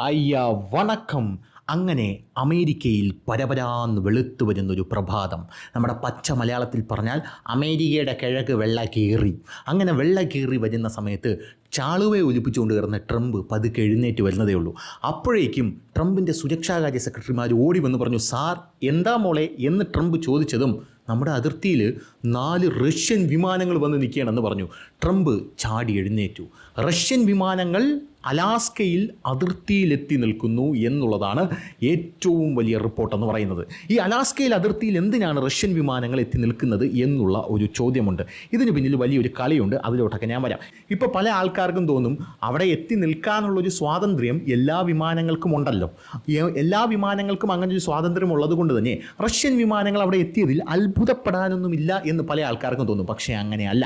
അയ്യ വണക്കം. അങ്ങനെ അമേരിക്കയിൽ പരപരാന്ന് വെളുത്തു വരുന്നൊരു പ്രഭാതം. നമ്മുടെ പച്ച മലയാളത്തിൽ പറഞ്ഞാൽ അമേരിക്കയുടെ കിഴക്ക് വെള്ള കീറി അങ്ങനെ വെള്ള കീറി വരുന്ന സമയത്ത് ചാളുവെ ഒലിപ്പിച്ചുകൊണ്ട് കിടന്ന ട്രംപ് പതുക്കെ എഴുന്നേറ്റ് വരുന്നതേ ഉള്ളൂ. അപ്പോഴേക്കും ട്രംപിന്റെ സുരക്ഷാകാര്യ സെക്രട്ടറിമാർ ഓടി വന്ന് പറഞ്ഞു സാർ എന്താ മോളെ? എന്ന് ട്രംപ് ചോദിച്ചതും നമ്മുടെ അതിർത്തിയിൽ നാല് റഷ്യൻ വിമാനങ്ങൾ വന്ന് നിൽക്കുകയാണെന്ന് പറഞ്ഞു. ട്രംപ് ചാടി എഴുന്നേറ്റു. റഷ്യൻ വിമാനങ്ങൾ അലാസ്കയിൽ അതിർത്തിയിലെത്തി നിൽക്കുന്നു എന്നുള്ളതാണ് ഏറ്റവും വലിയ റിപ്പോർട്ടെന്ന് പറയുന്നത്. ഈ അലാസ്കയിൽ അതിർത്തിയിൽ എന്തിനാണ് റഷ്യൻ വിമാനങ്ങൾ എത്തി നിൽക്കുന്നത് എന്നുള്ള ഒരു ചോദ്യമുണ്ട്. ഇതിന് പിന്നിൽ വലിയൊരു കളിയുണ്ട് അതിലോട്ടൊക്കെ ഞാൻ വരാം. ഇപ്പോൾ പല ആൾക്കാർക്കും തോന്നും അവിടെ എത്തി നിൽക്കാനുള്ളൊരു സ്വാതന്ത്ര്യം എല്ലാ വിമാനങ്ങൾക്കും ഉണ്ടല്ലോ. എല്ലാ വിമാനങ്ങൾക്കും അങ്ങനെ ഒരു സ്വാതന്ത്ര്യം ഉള്ളത് കൊണ്ട് തന്നെ റഷ്യൻ വിമാനങ്ങൾ അവിടെ എത്തിയതിൽ അത്ഭുതപ്പെടാനൊന്നുമില്ല എന്ന് പല ആൾക്കാർക്കും തോന്നും. പക്ഷേ അങ്ങനെയല്ല.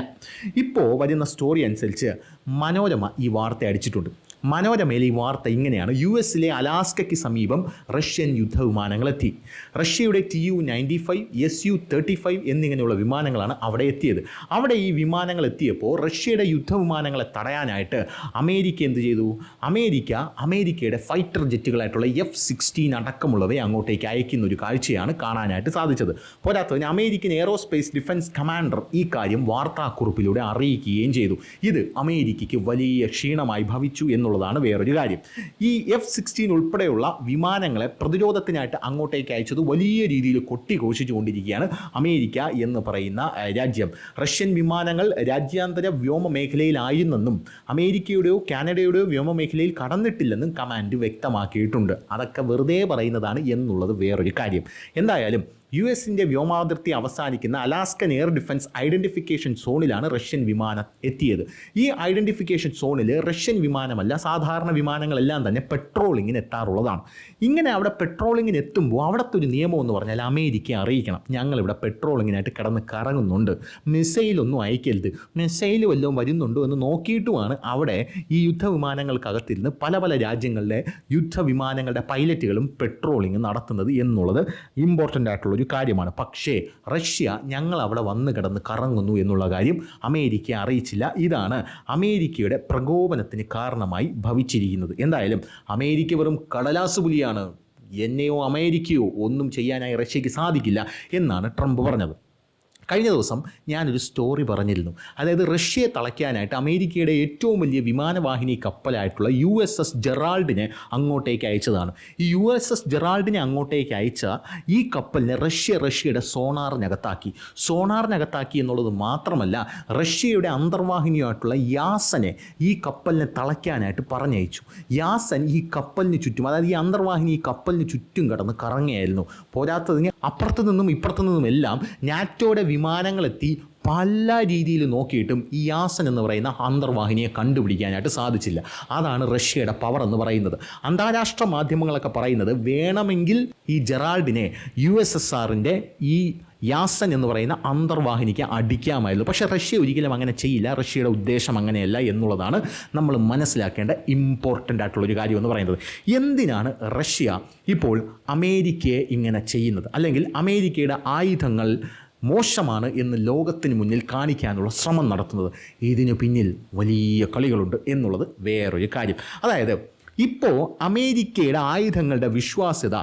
ഇപ്പോൾ വരുന്ന സ്റ്റോറി അനുസരിച്ച് മനോരമ ഈ വാർത്ത അടിച്ചിട്ടുണ്ട്. മനോരമയിൽ ഈ വാർത്ത ഇങ്ങനെയാണ്. യു എസിലെ അലാസ്കയ്ക്ക് സമീപം റഷ്യൻ യുദ്ധവിമാനങ്ങൾ എത്തി റഷ്യയുടെ T U ninety five S U thirty five എന്നിങ്ങനെയുള്ള വിമാനങ്ങളാണ് അവിടെ എത്തിയത്. അവിടെ ഈ വിമാനങ്ങൾ എത്തിയപ്പോൾ റഷ്യയുടെ യുദ്ധവിമാനങ്ങളെ തടയാനായിട്ട് അമേരിക്ക എന്ത് ചെയ്തു? അമേരിക്ക അമേരിക്കയുടെ ഫൈറ്റർ ജെറ്റുകളായിട്ടുള്ള എഫ് സിക്സ്റ്റീൻ അടക്കമുള്ളവയെ അങ്ങോട്ടേക്ക് അയക്കുന്ന ഒരു കാഴ്ചയാണ് കാണാനായിട്ട് സാധിച്ചത്. പോരാത്തതിന് അമേരിക്കൻ എയറോസ്പേസ് ഡിഫൻസ് കമാൻഡർ ഈ കാര്യം വാർത്താക്കുറിപ്പിലൂടെ അറിയിക്കുകയും ചെയ്തു. ഇത് അമേരിക്കയ്ക്ക് വലിയ ക്ഷീണമായി ഭവിച്ചു എന്നുള്ളതാണ് വേറൊരു കാര്യം. ഈ എഫ് സിക്സ്റ്റീൻ ഉൾപ്പെടെയുള്ള വിമാനങ്ങളെ പ്രതിരോധത്തിനായിട്ട് അങ്ങോട്ടേക്ക് അയച്ചത് വലിയ രീതിയിൽ കൊട്ടിഘോഷിച്ചുകൊണ്ടിരിക്കുകയാണ് അമേരിക്ക എന്ന് പറയുന്ന രാജ്യം. റഷ്യൻ വിമാനങ്ങൾ രാജ്യാന്തര വ്യോമ മേഖലയിലായിരുന്നെന്നും അമേരിക്കയുടെയോ കാനഡയുടെയോ വ്യോമ മേഖലയിൽ കടന്നിട്ടില്ലെന്നും കമാൻഡ് വ്യക്തമാക്കിയിട്ടുണ്ട്. അതൊക്കെ വെറുതെ പറയുന്നതാണ് എന്നുള്ളത് വേറൊരു കാര്യം. എന്തായാലും യു എസിന്റെ വ്യോമാതിർത്തി അവസാനിക്കുന്ന അലാസ്കൻ എയർ ഡിഫൻസ് ഐഡന്റിഫിക്കേഷൻ സോണിലാണ് റഷ്യൻ വിമാനം എത്തിയത്. ഈ ഐഡന്റിഫിക്കേഷൻ സോണിൽ റഷ്യൻ വിമാനമല്ല സാധാരണ വിമാനങ്ങളെല്ലാം തന്നെ പെട്രോളിങ്ങിന് എത്താറുള്ളതാണ്. ഇങ്ങനെ അവിടെ പെട്രോളിങ്ങിന് എത്തുമ്പോൾ അവിടുത്തെ ഒരു നിയമം എന്ന് പറഞ്ഞാൽ അമേരിക്ക അറിയിക്കണം. ഞങ്ങളിവിടെ പെട്രോളിങ്ങിനായിട്ട് കിടന്ന് കറങ്ങുന്നുണ്ട്. മിസൈലൊന്നും അയക്കരുത്. മിസൈൽ വല്ലതും വരുന്നുണ്ടോ എന്ന് നോക്കിയിട്ടുമാണ് അവിടെ ഈ യുദ്ധവിമാനങ്ങൾക്കകത്തിരുന്ന് പല പല രാജ്യങ്ങളിലെ യുദ്ധവിമാനങ്ങളുടെ പൈലറ്റുകളും പെട്രോളിങ് നടത്തുന്നത് എന്നുള്ളത് ഇമ്പോർട്ടന്റ് ആയിട്ടുള്ള ഒരു കാര്യമാണ്. പക്ഷേ റഷ്യ ഞങ്ങൾ അവിടെ വന്ന് കിടന്ന് കറങ്ങുന്നു എന്നുള്ള കാര്യം അമേരിക്ക അറിയിച്ചില്ല. ഇതാണ് അമേരിക്കയുടെ പ്രകോപനത്തിന് കാരണമായി ഭവിച്ചിരിക്കുന്നത്. എന്തായാലും അമേരിക്ക വെറും കടലാസ് പുലിയാണ്. എന്നെയോ അമേരിക്കയോ ഒന്നും ചെയ്യാനായി റഷ്യക്ക് സാധിക്കില്ല എന്നാണ് ട്രംപ് പറഞ്ഞത്. കഴിഞ്ഞ ദിവസം ഞാനൊരു സ്റ്റോറി പറഞ്ഞിരുന്നു. അതായത് റഷ്യയെ തളയ്ക്കാനായിട്ട് അമേരിക്കയുടെ ഏറ്റവും വലിയ വിമാനവാഹിനി കപ്പലായിട്ടുള്ള യു എസ് എസ് ജെറാൾഡിനെ അങ്ങോട്ടേക്ക് അയച്ചതാണ്. ഈ യു എസ് എസ് ജെറാൾഡിനെ അങ്ങോട്ടേക്ക് അയച്ച ഈ കപ്പലിനെ റഷ്യ റഷ്യയുടെ സോണാറിനകത്താക്കി. സോണാറിനകത്താക്കി എന്നുള്ളത് മാത്രമല്ല റഷ്യയുടെ അന്തർവാഹിനിയായിട്ടുള്ള യാസനെ ഈ കപ്പലിനെ തളയ്ക്കാനായിട്ട് പറഞ്ഞയച്ചു. യാസൻ ഈ കപ്പലിന് ചുറ്റും അതായത് ഈ അന്തർവാഹിനി ഈ കപ്പലിന് ചുറ്റും കടന്ന് കറങ്ങിയായിരുന്നു പോരാത്തതിന് അപ്പുറത്തു നിന്നും ഇപ്പുറത്തു നിന്നും എല്ലാം നാറ്റോയുടെ വിമാനങ്ങളെത്തി പല രീതിയിൽ നോക്കിയിട്ടും ഈ യാസൻ എന്ന് പറയുന്ന അന്തർവാഹിനിയെ കണ്ടുപിടിക്കാനായിട്ട് സാധിച്ചില്ല. അതാണ് റഷ്യയുടെ പവർ എന്ന് പറയുന്നത്. അന്താരാഷ്ട്ര മാധ്യമങ്ങളൊക്കെ പറയുന്നത് വേണമെങ്കിൽ ഈ ജെറാൾഡിനെ യു എസ് എസ് ആറിന്റെ ഈ യാസൻ എന്ന് പറയുന്ന അന്തർവാഹിനിക്ക് അടിക്കാമായിരുന്നു. പക്ഷേ റഷ്യ ഒരിക്കലും അങ്ങനെ ചെയ്യില്ല. റഷ്യയുടെ ഉദ്ദേശം അങ്ങനെയല്ല എന്നുള്ളതാണ് നമ്മൾ മനസ്സിലാക്കേണ്ട ഇമ്പോർട്ടന്റ് ആയിട്ടുള്ള ഒരു കാര്യം എന്ന് പറയുന്നത്. എന്തിനാണ് റഷ്യ ഇപ്പോൾ അമേരിക്കയെ ഇങ്ങനെ ചെയ്യുന്നത്? അല്ലെങ്കിൽ അമേരിക്കയുടെ ആയുധങ്ങൾ മോശമാണ് എന്ന് ലോകത്തിന് മുന്നിൽ കാണിക്കാനുള്ള ശ്രമം നടത്തുന്നത്. ഇതിനു പിന്നിൽ വലിയ കളികളുണ്ട് എന്നുള്ളത് വേറൊരു കാര്യം. അതായത് ഇപ്പോൾ അമേരിക്കയുടെ ആയുധങ്ങളുടെ വിശ്വാസ്യത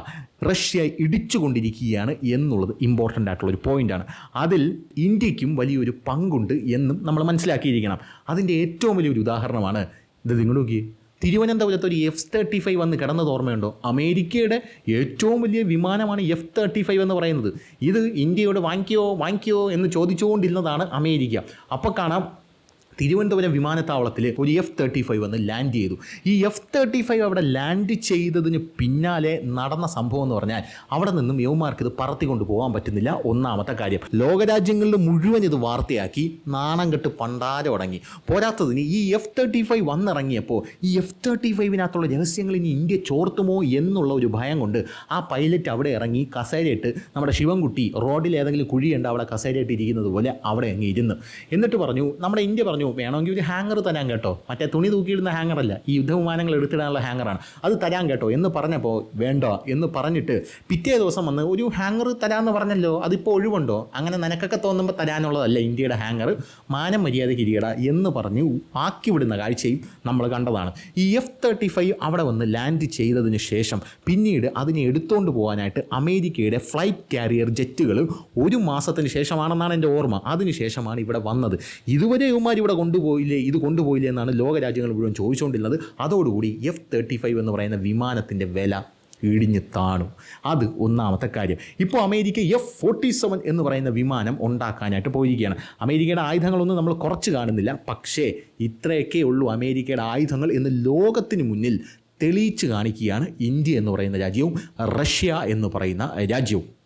റഷ്യ ഇടിച്ചുകൊണ്ടിരിക്കുകയാണ് എന്നുള്ളത് ഇമ്പോർട്ടന്റ് ആയിട്ടുള്ള ഒരു പോയിന്റാണ് അതിൽ ഇന്ത്യക്കും വലിയൊരു പങ്കുണ്ട് എന്നും നമ്മൾ മനസ്സിലാക്കിയിരിക്കണം. അതിന്റെ ഏറ്റവും വലിയൊരു ഉദാഹരണമാണ് ഇത് നിങ്ങൾ നോക്കി തിരുവനന്തപുരത്ത് ഒരു എഫ് തേർട്ടി ഫൈവ് വന്ന് കിടന്നത് ഓർമ്മയുണ്ടോ? അമേരിക്കയുടെ ഏറ്റവും വലിയ വിമാനമാണ് എഫ് തേർട്ടി ഫൈവ് എന്ന് പറയുന്നത്. ഇത് ഇന്ത്യയോട് വാങ്ങിക്കോ വാങ്ങിക്കോ എന്ന് ചോദിച്ചുകൊണ്ടിരുന്നതാണ് അമേരിക്ക. അപ്പോൾ കാണാം തിരുവനന്തപുരം വിമാനത്താവളത്തിൽ ഒരു എഫ് തേർട്ടി ഫൈവ് വന്ന് ലാൻഡ് ചെയ്തു. ഈ എഫ് തേർട്ടി ഫൈവ് അവിടെ ലാൻഡ് ചെയ്തതിന് പിന്നാലെ നടന്ന സംഭവം എന്ന് പറഞ്ഞാൽ അവിടെ നിന്നും യുവമാർക്ക് ഇത് പറത്തിക്കൊണ്ട് പോകാൻ പറ്റുന്നില്ല. ഒന്നാമത്തെ കാര്യം ലോകരാജ്യങ്ങളിൽ മുഴുവൻ ഇത് വാർത്തയാക്കി നാണം കെട്ട് പണ്ടാരം തുടങ്ങി പോരാത്തതിന് ഈ എഫ് തേർട്ടി ഫൈവ് വന്നിറങ്ങിയപ്പോൾ ഈ എഫ് തേർട്ടി ഫൈവിനകത്തുള്ള രഹസ്യങ്ങൾ ഇനി ഇന്ത്യ ചോർത്തുമോ എന്നുള്ള ഒരു ഭയം കൊണ്ട് ആ പൈലറ്റ് അവിടെ ഇറങ്ങി കസേരയിട്ട് നമ്മുടെ ശിവൻകുട്ടി റോഡിൽ ഏതെങ്കിലും കുഴിയുണ്ട് അവിടെ കസേരയിട്ട് ഇരിക്കുന്നത് പോലെ അവിടെ അങ്ങ് ഇരുന്ന്. എന്നിട്ട് പറഞ്ഞു നമ്മുടെ ഇന്ത്യ പറഞ്ഞു പറഞ്ഞു വേണമെങ്കിൽ ഒരു ഹാങ്ങർ തരാൻ കേട്ടോ. മറ്റേ തുണി തൂക്കിയിടുന്ന ഹാങ്ങറല്ല ഈ യുദ്ധവിമാനങ്ങൾ എടുത്തിടാനുള്ള ഹാങ്ങറാണ് അത് തരാൻ കേട്ടോ. എന്ന് പറഞ്ഞപ്പോൾ വേണ്ട എന്ന് പറഞ്ഞിട്ട് പിറ്റേ ദിവസം വന്ന് ഒരു ഹാങ്ങർ തരാമെന്ന് പറഞ്ഞല്ലോ. അതിപ്പോൾ ഒഴിവുണ്ടോ? അങ്ങനെ നിനക്കൊക്കെ തോന്നുമ്പോൾ തരാനുള്ളതല്ല ഇന്ത്യയുടെ ഹാങ്ങർ മാനം മര്യാദ കിരീട എന്ന് പറഞ്ഞ് ആക്കിവിടുന്ന കാഴ്ചയും നമ്മൾ കണ്ടതാണ്. ഈ എഫ് തേർട്ടി ഫൈവ് അവിടെ വന്ന് ലാൻഡ് ചെയ്തതിന് ശേഷം പിന്നീട് അതിനെ എടുത്തുകൊണ്ട് പോകാനായിട്ട് അമേരിക്കയുടെ ഫ്ലൈറ്റ് കാരിയർ ജെറ്റുകൾ ഒരു മാസത്തിന് ശേഷമാണെന്നാണ് എന്റെ ഓർമ്മ. അതിനുശേഷമാണ് ഇവിടെ വന്നത്. ഇതുവരെ ഇവന്മാർ ഇവിടെ കൊണ്ടുപോയില്ലേ ഇത് കൊണ്ടുപോയില്ലേ എന്നാണ് ലോകരാജ്യങ്ങൾ മുഴുവൻ ചോദിച്ചുകൊണ്ടിരുന്നത്. അതോടുകൂടി എഫ് തേർട്ടി ഫൈവ് എന്ന് പറയുന്ന വിമാനത്തിന്റെ വില ഇടിഞ്ഞ് താണു. അത് ഒന്നാമത്തെ കാര്യം. ഇപ്പോൾ അമേരിക്ക എഫ് ഫോർട്ടി സെവൻ എന്ന് പറയുന്ന വിമാനം ഉണ്ടാക്കാനായിട്ട് പോയിരിക്കുകയാണ്. അമേരിക്കയുടെ ആയുധങ്ങളൊന്നും നമ്മൾ കുറച്ച് കാണുന്നില്ല. പക്ഷേ ഇത്രയൊക്കെ ഉള്ളൂ അമേരിക്കയുടെ ആയുധങ്ങൾ എന്ന് ലോകത്തിന് മുന്നിൽ തെളിയിച്ച് കാണിക്കുകയാണ് ഇന്ത്യ എന്ന് പറയുന്ന രാജ്യവും റഷ്യ എന്ന് പറയുന്ന രാജ്യവും.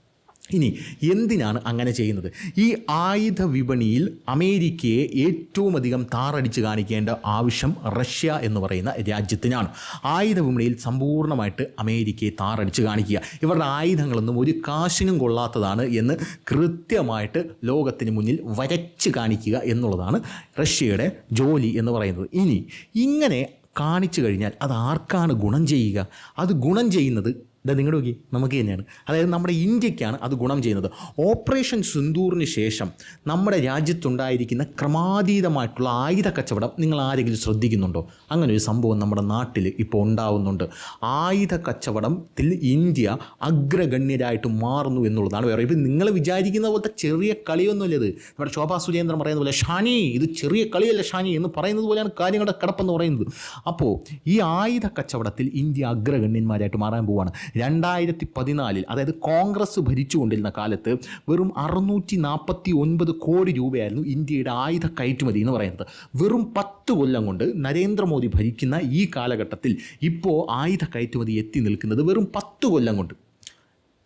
ഇനി എന്തിനാണ് അങ്ങനെ ചെയ്യുന്നത്? ഈ ആയുധ വിപണിയിൽ അമേരിക്കയെ ഏറ്റവും അധികം താറടിച്ച് കാണിക്കേണ്ട ആവശ്യം റഷ്യ എന്ന് പറയുന്ന രാജ്യത്തിനാണ്. ആയുധ വിപണിയിൽ സമ്പൂർണമായിട്ട് അമേരിക്കയെ താറടിച്ച് കാണിക്കുക. ഇവരുടെ ആയുധങ്ങളൊന്നും ഒരു കാശിനും കൊള്ളാത്തതാണ് എന്ന് കൃത്യമായിട്ട് ലോകത്തിന് മുന്നിൽ വരച്ച് കാണിക്കുക എന്നുള്ളതാണ് റഷ്യയുടെ ജോലി എന്ന് പറയുന്നത്. ഇനി ഇങ്ങനെ കാണിച്ചു കഴിഞ്ഞാൽ അത് ആർക്കാണ് ഗുണം ചെയ്യുക? അത് ഗുണം ചെയ്യുന്നത് ഇതാ നിങ്ങളുടെ നോക്കി നമുക്ക് തന്നെയാണ്. അതായത് നമ്മുടെ ഇന്ത്യക്കാണ് അത് ഗുണം ചെയ്യുന്നത്. ഓപ്പറേഷൻ സിന്ദൂറിന് ശേഷം നമ്മുടെ രാജ്യത്തുണ്ടായിരിക്കുന്ന ക്രമാതീതമായിട്ടുള്ള ആയുധ കച്ചവടം നിങ്ങൾ ആരെങ്കിലും ശ്രദ്ധിക്കുന്നുണ്ടോ? അങ്ങനെ ഒരു സംഭവം നമ്മുടെ നാട്ടിൽ ഇപ്പോൾ ഉണ്ടാവുന്നുണ്ട്. ആയുധ കച്ചവടത്തിൽ ഇന്ത്യ അഗ്രഗണ്യരായിട്ട് മാറുന്നു എന്നുള്ളതാണ് വേറെ ഇപ്പം നിങ്ങൾ വിചാരിക്കുന്ന പോലത്തെ ചെറിയ കളിയൊന്നുമില്ല ഇത്. നമ്മുടെ ശോഭാ സുരേന്ദ്രൻ പറയുന്ന പോലെ ഷാനി ഇത് ചെറിയ കളിയല്ല ഷാനി എന്ന് പറയുന്നത് പോലെയാണ് കാര്യങ്ങളുടെ കിടപ്പെന്ന് പറയുന്നത്. അപ്പോൾ ഈ ആയുധ കച്ചവടത്തിൽ ഇന്ത്യ അഗ്രഗണ്യന്മാരായിട്ട് മാറാൻ പോവുകയാണ് രണ്ടായിരത്തി പതിനാലിൽ അതായത് കോൺഗ്രസ് ഭരിച്ചുകൊണ്ടിരുന്ന കാലത്ത് വെറും അറുന്നൂറ്റി നാൽപ്പത്തി ഒൻപത് കോടി രൂപയായിരുന്നു ഇന്ത്യയുടെ ആയുധ കയറ്റുമതി എന്ന് പറയുന്നത്. വെറും പത്ത് കൊല്ലം കൊണ്ട് നരേന്ദ്രമോദി ഭരിക്കുന്ന ഈ കാലഘട്ടത്തിൽ ഇപ്പോൾ ആയുധ കയറ്റുമതി എത്തി നിൽക്കുന്നത് വെറും പത്ത് കൊല്ലം കൊണ്ട്.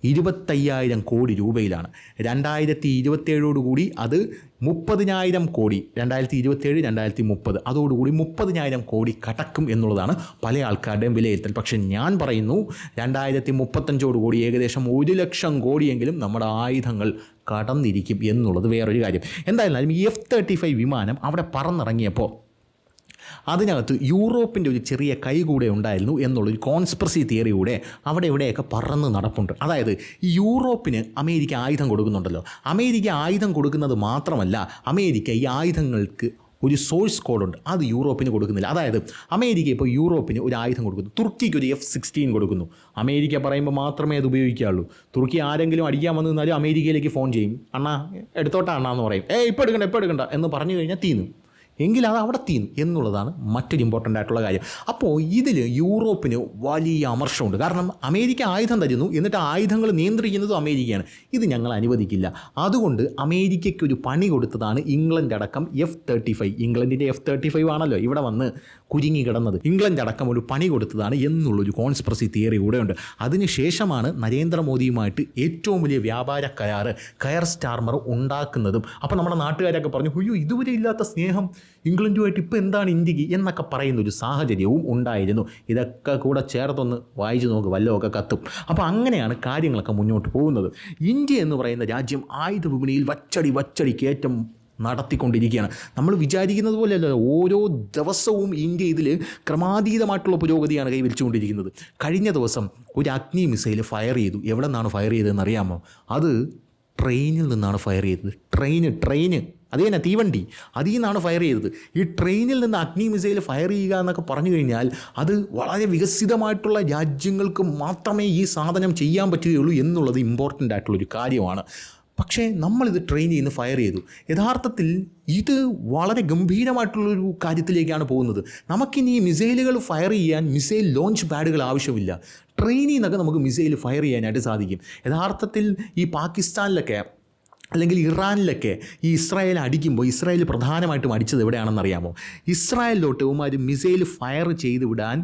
ഇരുപത്തയ്യായിരം കോടി രൂപയിലാണ്. രണ്ടായിരത്തി ഇരുപത്തേഴോടുകൂടി അത് മുപ്പതിനായിരം കോടി രണ്ടായിരത്തി ഇരുപത്തേഴ് രണ്ടായിരത്തി മുപ്പത് അതോടുകൂടി മുപ്പതിനായിരം കോടി കടക്കും എന്നുള്ളതാണ് പല ആൾക്കാരുടെയും വിലയിരുത്തൽ. പക്ഷേ ഞാൻ പറയുന്നു രണ്ടായിരത്തി മുപ്പത്തഞ്ചോടുകൂടി ഏകദേശം ഒരു ലക്ഷം കോടിയെങ്കിലും നമ്മുടെ ആയുധങ്ങൾ കടന്നിരിക്കും എന്നുള്ളത് വേറൊരു കാര്യം. എന്തായാലും ഈ എഫ് തേർട്ടി ഫൈവ് വിമാനം അവിടെ പറന്നിറങ്ങിയപ്പോൾ അതിനകത്ത് യൂറോപ്പിന്റെ ഒരു ചെറിയ കൈ കൂടെ ഉണ്ടായിരുന്നു എന്നുള്ളൊരു കോൺസ്പ്രസി തിയറി അവിടെ ഇവിടെയൊക്കെ പറന്ന് നടപ്പുണ്ട്. അതായത് ഈ യൂറോപ്പിന് അമേരിക്ക ആയുധം കൊടുക്കുന്നുണ്ടല്ലോ. അമേരിക്ക ആയുധം കൊടുക്കുന്നത് മാത്രമല്ല അമേരിക്ക ഈ ആയുധങ്ങൾക്ക് ഒരു സോഴ്സ് കോഡുണ്ട് അത് യൂറോപ്പിന് കൊടുക്കുന്നില്ല. അതായത് അമേരിക്ക ഇപ്പോൾ യൂറോപ്പിന് ഒരു ആയുധം കൊടുക്കുന്നു. തുർക്കിക്ക് ഒരു എഫ് സിക്സ്റ്റീൻ കൊടുക്കുന്നു. അമേരിക്ക പറയുമ്പോൾ മാത്രമേ അത് ഉപയോഗിക്കാവുള്ളൂ. തുർക്കി ആരെങ്കിലും അടിക്കാൻ വന്നു നിന്നാലും അമേരിക്കയിലേക്ക് ഫോൺ ചെയ്യും. അണ്ണാ എടുത്തോട്ടാ അണ്ണാ എന്ന് പറയും. ഏ ഇപ്പോൾ എടുക്കണ്ട ഇപ്പോൾ എടുക്കണ്ട എന്ന് പറഞ്ഞു കഴിഞ്ഞാൽ തീന്നു എങ്കിൽ അത് അവിടെ തീരും എന്നുള്ളതാണ് മറ്റൊരു ഇമ്പോർട്ടന്റ് ആയിട്ടുള്ള കാര്യം. അപ്പോൾ ഇതിൽ യൂറോപ്പിന് വലിയ അമർഷമുണ്ട്. കാരണം അമേരിക്ക ആയുധം തരുന്നു എന്നിട്ട് ആയുധങ്ങൾ നിയന്ത്രിക്കുന്നതും അമേരിക്കയാണ്. ഇത് ഞങ്ങൾ അനുവദിക്കില്ല. അതുകൊണ്ട് അമേരിക്കയ്ക്ക് ഒരു പണി കൊടുത്തതാണ് ഇംഗ്ലണ്ട് അടക്കം എഫ് തേർട്ടി ഫൈവ് ഇംഗ്ലണ്ടിന്റെ എഫ് തേർട്ടി ഫൈവ് ആണല്ലോ ഇവിടെ വന്ന് കുരുങ്ങി കിടന്നത് ഇംഗ്ലണ്ട് അടക്കം ഒരു പണി കൊടുത്തതാണ് എന്നുള്ളൊരു കോൺസ്പ്രസി തിയറി കൂടെയുണ്ട്. അതിനുശേഷമാണ് നരേന്ദ്രമോദിയുമായിട്ട് ഏറ്റവും വലിയ വ്യാപാര കരാറ് കയർ സ്റ്റാർമർ ഉണ്ടാക്കുന്നതും. അപ്പോൾ നമ്മുടെ നാട്ടുകാരൊക്കെ പറഞ്ഞു അയ്യോ ഇതുവരെ ഇല്ലാത്ത സ്നേഹം. ഇംഗ്ലണ്ടുമായിട്ട് ഇപ്പോൾ എന്താണ് ഇന്ത്യയ്ക്ക്? എന്നൊക്കെ പറയുന്ന ഒരു സാഹചര്യവും ഉണ്ടായിരുന്നു. ഇതൊക്കെ കൂടെ ചേർത്തൊന്ന് വായിച്ചു നോക്ക് വല്ലതൊക്കെ കത്തും. അപ്പോൾ അങ്ങനെയാണ് കാര്യങ്ങളൊക്കെ മുന്നോട്ട് പോകുന്നത്. ഇന്ത്യ എന്ന് പറയുന്ന രാജ്യം ആയുധ വിപണിയിൽ വച്ചടി വച്ചടി കയറ്റം നടത്തിക്കൊണ്ടിരിക്കുകയാണ്. നമ്മൾ വിചാരിക്കുന്നത് പോലെയല്ല ഓരോ ദിവസവും ഇന്ത്യ ഇതിൽ ക്രമാതീതമായിട്ടുള്ള പുരോഗതിയാണ് കൈവരിച്ചുകൊണ്ടിരിക്കുന്നത് കഴിഞ്ഞ ദിവസം ഒരു അഗ്നി മിസൈൽ ഫയർ ചെയ്തു. എവിടെ നിന്നാണ് ഫയർ ചെയ്തതെന്ന് അറിയാമോ? അത് ട്രെയിനിൽ നിന്നാണ് ഫയർ ചെയ്തത്. ട്രെയിന് ട്രെയിന് അത് തന്നെ തീവണ്ടി. അതിൽ നിന്നാണ് ഫയർ ചെയ്തത്. ഈ ട്രെയിനിൽ നിന്ന് അഗ്നി മിസൈൽ ഫയർ ചെയ്യുക എന്നൊക്കെ പറഞ്ഞു കഴിഞ്ഞാൽ അത് വളരെ വികസിതമായിട്ടുള്ള രാജ്യങ്ങൾക്ക് മാത്രമേ ഈ സാധനം ചെയ്യാൻ പറ്റുകയുള്ളൂ എന്നുള്ളത് ഇമ്പോർട്ടന്റ് ആയിട്ടുള്ളൊരു കാര്യമാണ്. പക്ഷേ നമ്മളിത് ട്രെയിൻ ചെയ്യുന്ന ഫയർ ചെയ്തു. യഥാർത്ഥത്തിൽ ഇത് വളരെ ഗംഭീരമായിട്ടുള്ളൊരു കാര്യത്തിലേക്കാണ് പോകുന്നത്. നമുക്കിനി മിസൈലുകൾ ഫയർ ചെയ്യാൻ മിസൈൽ ലോഞ്ച് പാഡുകൾ ആവശ്യമില്ല. ട്രെയിനിൽ നിന്നൊക്കെ നമുക്ക് മിസൈൽ ഫയർ ചെയ്യാനായിട്ട് സാധിക്കും. യഥാർത്ഥത്തിൽ ഈ പാകിസ്ഥാനിലൊക്കെ അല്ലെങ്കിൽ ഇറാനിലൊക്കെ ഈ ഇസ്രായേൽ അടിക്കുമ്പോൾ ഇസ്രായേൽ പ്രധാനമായിട്ടും അടിച്ചത് എവിടെയാണെന്ന് അറിയാമോ ഇസ്രായേലിലോട്ട് ഒരു മിസൈൽ ഫയർ ചെയ്ത് വിടാൻ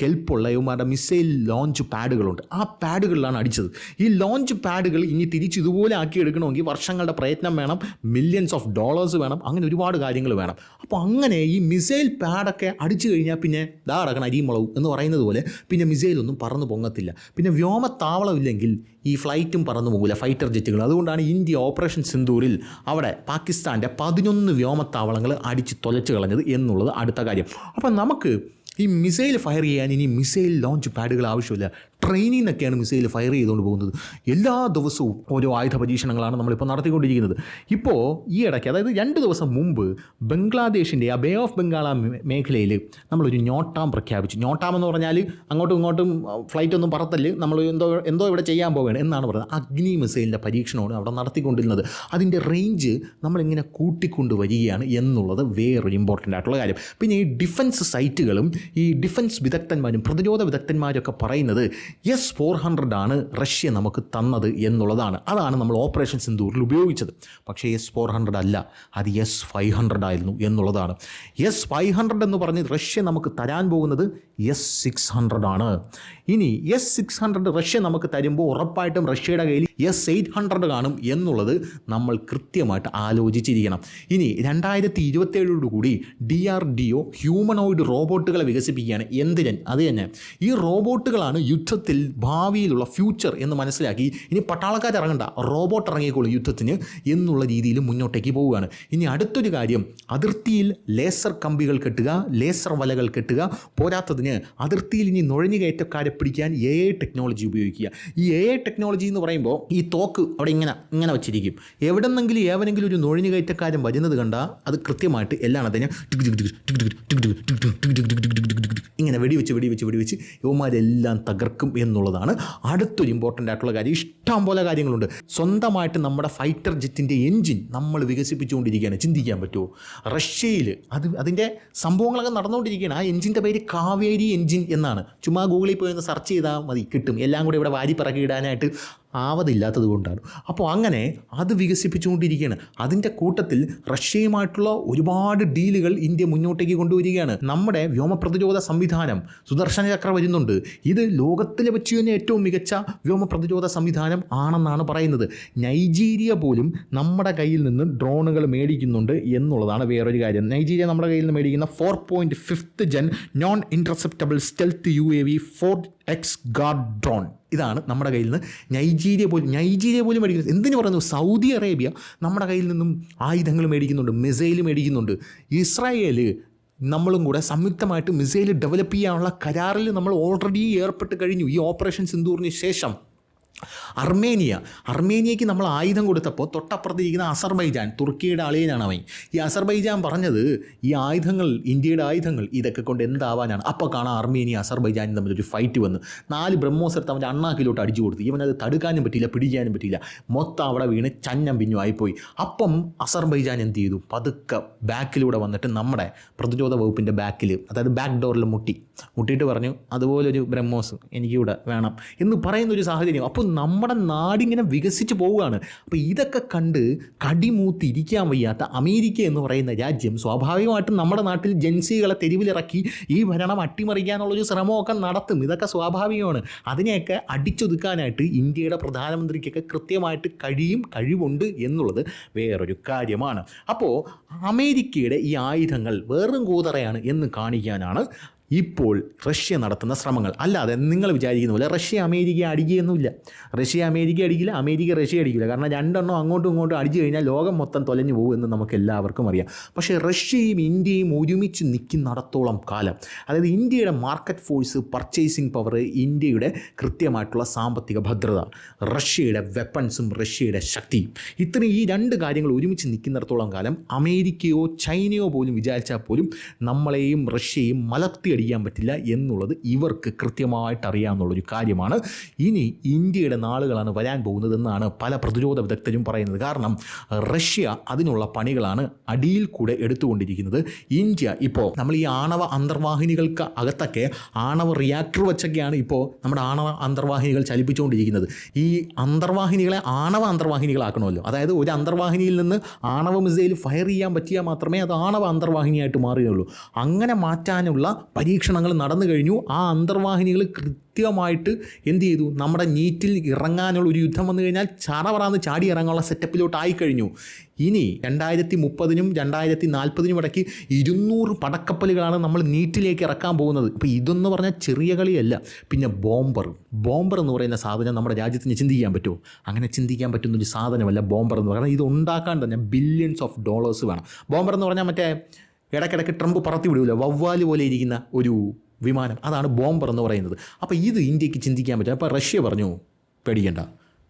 കെൽപ്പുള്ള ഇവന്മാരുടെ മിസൈൽ ലോഞ്ച് പാഡുകളുണ്ട്. ആ പാഡുകളിലാണ് അടിച്ചത്. ഈ ലോഞ്ച് പാഡുകൾ ഇനി തിരിച്ച് ഇതുപോലെ ആക്കി എടുക്കണമെങ്കിൽ വർഷങ്ങളുടെ പ്രയത്നം വേണം മില്യൺസ് ഓഫ് ഡോളേഴ്സ് വേണം അങ്ങനെ ഒരുപാട് കാര്യങ്ങൾ വേണം. അപ്പോൾ അങ്ങനെ ഈ മിസൈൽ പാഡൊക്കെ അടിച്ചു കഴിഞ്ഞാൽ പിന്നെ ദാടക്കണം അരിമുളവും എന്ന് പറയുന്നത് പോലെ പിന്നെ മിസൈലൊന്നും പറന്നു പൊങ്ങത്തില്ല. പിന്നെ വ്യോമത്താവളമില്ലെങ്കിൽ ഈ ഫ്ലൈറ്റും പറന്നു പോകില്ല ഫൈറ്റർ ജെറ്റുകൾ. അതുകൊണ്ടാണ് ഇന്ത്യ ഓപ്പറേഷൻ സിന്ദൂരിൽ അവിടെ പാകിസ്ഥാന്റെ പതിനൊന്ന് വ്യോമത്താവളങ്ങൾ അടിച്ച് തൊലച്ച് കളഞ്ഞത് എന്നുള്ളത് അടുത്ത കാര്യം. അപ്പം നമുക്ക് ഈ മിസൈൽ ഫയർ ചെയ്യാൻ ഇനി മിസൈൽ ലോഞ്ച് പാഡുകൾ ആവശ്യമില്ല. ട്രെയിനിൽ നിന്നൊക്കെയാണ് മിസൈൽ ഫയർ ചെയ്തുകൊണ്ട് പോകുന്നത്. എല്ലാ ദിവസവും ഓരോ ആയുധ പരീക്ഷണങ്ങളാണ് നമ്മളിപ്പോൾ നടത്തിക്കൊണ്ടിരിക്കുന്നത്. ഇപ്പോൾ ഈ ഇടയ്ക്ക് അതായത് രണ്ട് ദിവസം മുമ്പ് ബംഗ്ലാദേശിന്റെ ആ ബേ ഓഫ് ബംഗാള മേഖലയിൽ നമ്മളൊരു ഞോട്ടാം പ്രഖ്യാപിച്ചു. ഞോട്ടാം എന്ന് പറഞ്ഞാൽ അങ്ങോട്ടും ഇങ്ങോട്ടും ഫ്ലൈറ്റ് ഒന്നും പറത്തൽ നമ്മൾ എന്തോ എന്തോ ഇവിടെ ചെയ്യാൻ പോവുകയാണ് എന്നാണ് പറയുന്നത്. അഗ്നി മിസൈലിന്റെ പരീക്ഷണമാണ് അവിടെ നടത്തിക്കൊണ്ടിരുന്നത്. അതിന്റെ റേഞ്ച് നമ്മളിങ്ങനെ കൂട്ടിക്കൊണ്ട് വരികയാണ് എന്നുള്ളത് വേറൊരു ഇമ്പോർട്ടന്റ് ആയിട്ടുള്ള കാര്യം. പിന്നെ ഈ ഡിഫൻസ് സൈറ്റുകളും ഈ ഡിഫൻസ് വിദഗ്ധന്മാരും പ്രതിരോധ വിദഗ്ധന്മാരൊക്കെ പറയുന്നത് എസ് ഫോർ ഹൺഡ്രഡ് ആണ് റഷ്യ നമുക്ക് തന്നത് എന്നുള്ളതാണ്. അതാണ് നമ്മൾ ഓപ്പറേഷൻ സിന്ദൂറിൽ ഉപയോഗിച്ചത്. പക്ഷേ എസ് ഫോർ ഹൺഡ്രഡ് അല്ല അത് എസ് ഫൈവ് ഹൺഡ്രഡ് ആയിരുന്നു എന്നുള്ളതാണ്. എസ് ഫൈവ് ഹൺഡ്രഡ് എന്ന് പറഞ്ഞ് റഷ്യ നമുക്ക് തരാൻ പോകുന്നത് എസ് സിക്സ് ഹൺഡ്രഡ് ആണ്. ഇനി എസ് സിക്സ് ഹൺഡ്രഡ് റഷ്യ നമുക്ക് തരുമ്പോൾ ഉറപ്പായിട്ടും റഷ്യയുടെ കയ്യിൽ എസ് എയ്റ്റ് ഹൺഡ്രഡ് കാണും എന്നുള്ളത് നമ്മൾ കൃത്യമായിട്ട് ആലോചിച്ചിരിക്കണം. ഇനി രണ്ടായിരത്തി ഇരുപത്തി കൂടി D R D O humanoid റോബോട്ടുകളെ വികസിപ്പിക്കുകയാണ് എന്തിനൻ അത് തന്നെ ഈ റോബോട്ടുകളാണ് യുദ്ധത്തിൽ ഭാവിയിലുള്ള ഫ്യൂച്ചർ എന്ന് മനസ്സിലാക്കി ഇനി പട്ടാളക്കാർ ഇറങ്ങണ്ട റോബോട്ട് ഇറങ്ങിക്കോളൂ യുദ്ധത്തിന് എന്നുള്ള രീതിയിൽ മുന്നോട്ടേക്ക് പോവുകയാണ് ഇനി അടുത്തൊരു കാര്യം അതിർത്തിയിൽ ലേസർ കമ്പികൾ കെട്ടുക ലേസർ വലകൾ കെട്ടുക പോരാത്തതിന് അതിർത്തിയിൽ ഇനി നുഴഞ്ഞു കയറ്റക്കാരെ പിടിക്കാൻ എ ഐ ടെക്നോളജി ഉപയോഗിക്കുക ഈ എ ഐ ടെക്നോളജി എന്ന് പറയുമ്പോൾ ഈ തോക്ക് അവിടെ ഇങ്ങനെ ഇങ്ങനെ വെച്ചിരിക്കും എവിടെ നിന്നെങ്കിലും ഏവനെങ്കിലും ഒരു നുഴഞ്ഞു കയറ്റക്കാരൻ വരുന്നത് കണ്ടാൽ അത് കൃത്യമായിട്ട് എല്ലാം തന്നെ ഇങ്ങനെ വെടിവെച്ച് വെടിവെച്ച് വെടിവെച്ച് യുവമാരെല്ലാം തകർക്കും എന്നുള്ളതാണ് അടുത്തൊരു ഇമ്പോർട്ടന്റ് ആയിട്ടുള്ള കാര്യം. ഇഷ്ടം പോലെ കാര്യങ്ങളുണ്ട്. സ്വന്തമായിട്ട് നമ്മുടെ ഫൈറ്റർ ജെറ്റിന്റെ എൻജിൻ നമ്മൾ വികസിപ്പിച്ചുകൊണ്ടിരിക്കുകയാണ്. ചിന്തിക്കാൻ പറ്റുമോ? റഷ്യയിൽ അത് അതിന്റെ സംഭവങ്ങളൊക്കെ നടന്നുകൊണ്ടിരിക്കുകയാണ്. ആ എൻജിന്റെ പേര് കാവേരി എൻജിൻ എന്നാണ്. ചുമ്മാ ഗൂഗിളിൽ പോയി ഒന്ന് സെർച്ച് ചെയ്താൽ മതി. കിട്ടും. എല്ലാം കൂടി ഇവിടെ വാരി പറക്കി ഇടാനായിട്ട് ആവതില്ലാത്തത് കൊണ്ടാണ്. അപ്പോൾ അങ്ങനെ അത് വികസിപ്പിച്ചുകൊണ്ടിരിക്കുകയാണ്. അതിന്റെ കൂട്ടത്തിൽ റഷ്യയുമായിട്ടുള്ള ഒരുപാട് ഡീലുകൾ ഇന്ത്യ മുന്നോട്ടേക്ക് കൊണ്ടുവരികയാണ്. നമ്മുടെ വ്യോമ പ്രതിരോധ സംവിധാനം സുദർശന ചക്ര വരുന്നുണ്ട്. ഇത് ലോകത്തിലെ വെച്ച് തന്നെ ഏറ്റവും മികച്ച വ്യോമ പ്രതിരോധ സംവിധാനം ആണെന്നാണ് പറയുന്നത്. നൈജീരിയ പോലും നമ്മുടെ കയ്യിൽ നിന്ന് ഡ്രോണുകൾ മേടിക്കുന്നുണ്ട് എന്നുള്ളതാണ് വേറൊരു കാര്യം. നൈജീരിയ നമ്മുടെ കയ്യിൽ നിന്ന് മേടിക്കുന്ന four point fifth gen non interceptable stealth U A V four X guard drone ഇതാണ് നമ്മുടെ കയ്യിൽ നിന്ന് നൈജീരിയ പോലും നൈജീരിയ പോലും മേടിക്കുന്നത്. എന്തിനു പറയുന്നു? സൗദി അറേബ്യ നമ്മുടെ കയ്യിൽ നിന്നും ആയുധങ്ങൾ മേടിക്കുന്നുണ്ട് മിസൈൽ മേടിക്കുന്നുണ്ട്. ഇസ്രായേൽ നമ്മളും കൂടെ സംയുക്തമായിട്ട് മിസൈൽ ഡെവലപ്പ് ചെയ്യാനുള്ള കരാറിൽ നമ്മൾ ഓൾറെഡി ഏർപ്പെട്ട് കഴിഞ്ഞു. ഈ ഓപ്പറേഷൻ സിന്ദൂറിന് ശേഷം. അർമേനിയ. അർമേനിയയ്ക്ക് നമ്മൾ ആയുധം കൊടുത്തപ്പോൾ തൊട്ടപ്പുറത്തിരിക്കുന്ന അസർബൈജാൻ തുർക്കിയുടെ അളിയനാണ് അവൻ. ഈ അസർബൈജാൻ പറഞ്ഞത് ഈ ആയുധങ്ങൾ ഇന്ത്യയുടെ ആയുധങ്ങൾ ഇതൊക്കെ കൊണ്ട് എന്താവാനാണ്? അപ്പോൾ കാണാം അർമേനിയ അസർബൈജാനും തമ്മിലൊരു ഫൈറ്റ് വന്ന്. നാല് ബ്രഹ്മോസ് എടുത്ത് അവന്റെ അണ്ണാക്കിലോട്ട് അടിച്ചു കൊടുത്തു. ഇവനത് തടുക്കാനും പറ്റിയില്ല പിടിക്കാനും പറ്റിയില്ല. മൊത്തം അവിടെ വീണ് ചന്നം പിഞ്ഞു ആയിപ്പോയി. അപ്പം അസർബൈജാൻ എന്ത് ചെയ്തു? പതുക്കെ ബാക്കിലൂടെ വന്നിട്ട് നമ്മുടെ പ്രതിരോധ വകുപ്പിന്റെ ബാക്കിൽ അതായത് ബാക്ക് ഡോറിൽ മുട്ടി. മുട്ടിയിട്ട് പറഞ്ഞു അതുപോലൊരു ബ്രഹ്മോസ് എനിക്കിവിടെ വേണം എന്ന് പറയുന്ന ഒരു സാഹചര്യം. അപ്പോൾ നമ്മുടെ നാടിങ്ങനെ വികസിച്ച് പോവുകയാണ്. അപ്പോൾ ഇതൊക്കെ കണ്ട് കടിമൂത്തിരിക്കാൻ വയ്യാത്ത അമേരിക്ക എന്ന് പറയുന്ന രാജ്യം സ്വാഭാവികമായിട്ടും നമ്മുടെ നാട്ടിൽ ജൻസികളെ തെരുവിലിറക്കി ഈ ഭരണം അട്ടിമറിക്കാനുള്ളൊരു ശ്രമമൊക്കെ നടത്തും. ഇതൊക്കെ സ്വാഭാവികമാണ്. അതിനെയൊക്കെ അടിച്ചൊതുക്കാനായിട്ട് ഇന്ത്യയുടെ പ്രധാനമന്ത്രിക്കൊക്കെ കൃത്യമായിട്ട് കഴിയും കഴിവുണ്ട് എന്നുള്ളത് വേറൊരു കാര്യമാണ്. അപ്പോൾ അമേരിക്കയുടെ ഈ ആയുധങ്ങൾ വെറും കൂതറയാണ് എന്ന് കാണിക്കാനാണ് ഇപ്പോൾ റഷ്യ നടത്തുന്ന ശ്രമങ്ങൾ. അല്ലാതെ നിങ്ങൾ വിചാരിക്കുന്ന പോലെ റഷ്യ അമേരിക്ക അടിക്കുകയൊന്നുമില്ല. റഷ്യ അമേരിക്ക അടിക്കില്ല അമേരിക്ക റഷ്യ അടിക്കില്ല. കാരണം രണ്ടെണ്ണം അങ്ങോട്ടും ഇങ്ങോട്ടും അടിച്ചു കഴിഞ്ഞാൽ ലോകം മൊത്തം തൊലഞ്ഞു പോകുമെന്ന് നമുക്ക് എല്ലാവർക്കും അറിയാം. പക്ഷേ റഷ്യയും ഇന്ത്യയും ഒരുമിച്ച് നിൽക്കുന്നിടത്തോളം കാലം അതായത് ഇന്ത്യയുടെ മാർക്കറ്റ് ഫോഴ്സ് പർച്ചേസിംഗ് പവർ ഇന്ത്യയുടെ കൃത്യമായിട്ടുള്ള സാമ്പത്തിക ഭദ്രത റഷ്യയുടെ വെപ്പൺസും റഷ്യയുടെ ശക്തിയും. ഇത്രയും ഈ രണ്ട് കാര്യങ്ങൾ ഒരുമിച്ച് നിൽക്കുന്നിടത്തോളം കാലം അമേരിക്കയോ ചൈനയോ പോലും വിചാരിച്ചാൽ പോലും നമ്മളെയും റഷ്യയും മലർത്തിയടിക്കാൻ പറ്റില്ല എന്നുള്ളത് ഇവർക്ക് കൃത്യമായിട്ട് അറിയാമെന്നുള്ളൊരു കാര്യമാണ്. ഇനി ഇന്ത്യയുടെ നാളുകളാണ് വരാൻ പോകുന്നതെന്നാണ് പല പ്രതിരോധ വിദഗ്ധരും പറയുന്നത്. കാരണം റഷ്യ അതിനുള്ള പണികളാണ് അടിയിൽ കൂടെ എടുത്തുകൊണ്ടിരിക്കുന്നത്. ഇന്ത്യ ഇപ്പോൾ നമ്മൾ ഈ ആണവ അന്തർവാഹിനികൾക്ക് അകത്തൊക്കെ ആണവ റിയാക്ടർ വെച്ചൊക്കെയാണ് ഇപ്പോൾ നമ്മുടെ ആണവ അന്തർവാഹിനികൾ ചലിപ്പിച്ചുകൊണ്ടിരിക്കുന്നത്. ഈ അന്തർവാഹിനികളെ ആണവ അന്തർവാഹിനികളാക്കണമല്ലോ. അതായത് ഒരു അന്തർവാഹിനിയിൽ നിന്ന് ആണവ മിസൈൽ ഫയർ ചെയ്യാൻ പറ്റിയാൽ മാത്രമേ അത് ആണവ അന്തർവാഹിനിയായിട്ട് മാറുകയുള്ളൂ. അങ്ങനെ മാറ്റാനുള്ള പരീക്ഷണങ്ങൾ നടന്നു കഴിഞ്ഞു. ആ അന്തർവാഹിനികൾ കൃത്യമായിട്ട് എന്ത് ചെയ്തു? നമ്മുടെ നീറ്റിൽ ഇറങ്ങാനുള്ള ഒരു യുദ്ധം വന്നു കഴിഞ്ഞാൽ ചറവറാന്ന് ചാടി ഇറങ്ങാനുള്ള സെറ്റപ്പിലോട്ടായി ആയിക്കഴിഞ്ഞു ഇനി രണ്ടായിരത്തി മുപ്പതിനും രണ്ടായിരത്തി നാൽപ്പതിനും ഇടയ്ക്ക് ഇരുന്നൂറ് പടക്കപ്പലുകളാണ് നമ്മൾ നീറ്റിലേക്ക് ഇറക്കാൻ പോകുന്നത്. അപ്പോൾ ഇതെന്ന് പറഞ്ഞാൽ ചെറിയ കളിയല്ല പിന്നെ ബോംബർ. ബോംബർ എന്ന് പറയുന്ന സാധനം നമ്മുടെ രാജ്യത്തിന് ചിന്തിക്കാൻ പറ്റുമോ? അങ്ങനെ ചിന്തിക്കാൻ പറ്റുന്ന ഒരു സാധനമല്ല ബോംബർ എന്ന് പറയുന്നത്. ഇത് ഉണ്ടാക്കാൻ തന്നെ ബില്യൺസ് ഓഫ് ഡോളേഴ്സ് വേണം. ബോംബർ എന്ന് പറഞ്ഞാൽ മറ്റേ ഇടയ്ക്കിടയ്ക്ക് ട്രംപ് പറത്തി വിടൂല. വവ്വാൽ പോലെ ഇരിക്കുന്ന ഒരു വിമാനം. അതാണ് ബോംബർ എന്ന് പറയുന്നത്. അപ്പോൾ ഇത് ഇന്ത്യയ്ക്ക് ചിന്തിക്കാൻ പറ്റും. അപ്പോൾ റഷ്യ പറഞ്ഞു പേടിക്കേണ്ട.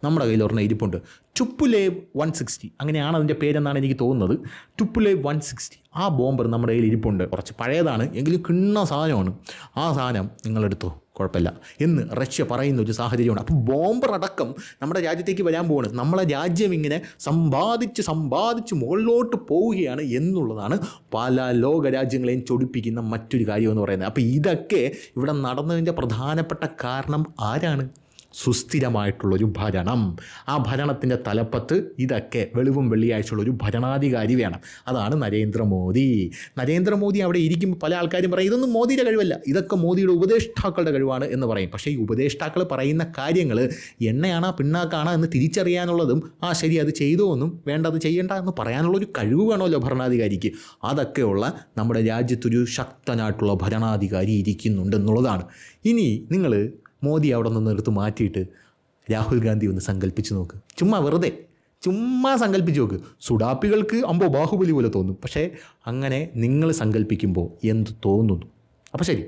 നമ്മുടെ കയ്യിൽ ഒരെണ്ണം ഇരിപ്പുണ്ട്. Tupolev one sixty. അങ്ങനെയാണ് അതിന്റെ പേരെന്നാണ് എനിക്ക് തോന്നുന്നത്. Tupolev one sixty. ആ ബോംബർ നമ്മുടെ കയ്യിൽ ഇരിപ്പുണ്ട്. കുറച്ച് പഴയതാണ്. എങ്കിലും കിണ്ണ സാധനമാണ്. ആ സാധനം നിങ്ങളെടുത്തോ? കുഴപ്പമില്ല. എന്ന് റഷ്യ പറയുന്ന ഒരു സാഹചര്യമാണ് അപ്പോൾ ബോംബർ അടക്കം നമ്മുടെ രാജ്യത്തേക്ക് വരാൻ പോവാണ്. നമ്മളെ രാജ്യം ഇങ്ങനെ സമ്പാദിച്ച് സമ്പാദിച്ച് മുകളിലോട്ട് പോവുകയാണ് എന്നുള്ളതാണ് പല ലോക രാജ്യങ്ങളെയും ചൊടിപ്പിക്കുന്ന മറ്റൊരു കാര്യം എന്ന് പറയുന്നത്. അപ്പോൾ ഇതൊക്കെ ഇവിടെ നടന്നതിന്റെ പ്രധാനപ്പെട്ട കാരണം ആരാണ്? സുസ്ഥിരമായിട്ടുള്ളൊരു ഭരണം. ആ ഭരണത്തിന്റെ തലപ്പത്ത് ഇതൊക്കെ വെളിവും വെള്ളിയാഴ്ചയുള്ളൊരു ഭരണാധികാരി വേണം. അതാണ് നരേന്ദ്രമോദി. നരേന്ദ്രമോദി അവിടെ ഇരിക്കുമ്പോൾ പല ആൾക്കാരും പറയും ഇതൊന്നും മോദിയുടെ കഴിവല്ല. ഇതൊക്കെ മോദിയുടെ ഉപദേഷ്ടാക്കളുടെ കഴിവാണ് എന്ന് പറയും. പക്ഷേ ഈ ഉപദേഷ്ടാക്കൾ പറയുന്ന കാര്യങ്ങൾ എണ്ണയാണോ പിണ്ണാക്കാണോ എന്ന് തിരിച്ചറിയാനുള്ളതും ആ ശരി അത് ചെയ്തോ എന്നും വേണ്ട അത് ചെയ്യണ്ട എന്ന് പറയാനുള്ളൊരു കഴിവ് വേണമല്ലോ ഭരണാധികാരിക്ക്. അതൊക്കെയുള്ള നമ്മുടെ രാജ്യത്തൊരു ശക്തനായിട്ടുള്ള ഭരണാധികാരി ഇരിക്കുന്നുണ്ടെന്നുള്ളതാണ് ഇനി നിങ്ങൾ മോദി അവിടെ നിന്ന് എടുത്ത് മാറ്റിയിട്ട് രാഹുൽ ഗാന്ധി ഒന്ന് സങ്കല്പിച്ച് നോക്ക്. ചുമ്മാ വെറുതെ ചുമ്മാ സങ്കല്പിച്ച് നോക്ക്. സുഡാപ്പികൾക്ക് അമ്പോ ബാഹുബലി പോലെ തോന്നും. പക്ഷേ അങ്ങനെ നിങ്ങൾ സങ്കല്പിക്കുമ്പോൾ എന്ത് തോന്നുന്നു? അപ്പോൾ ശരി.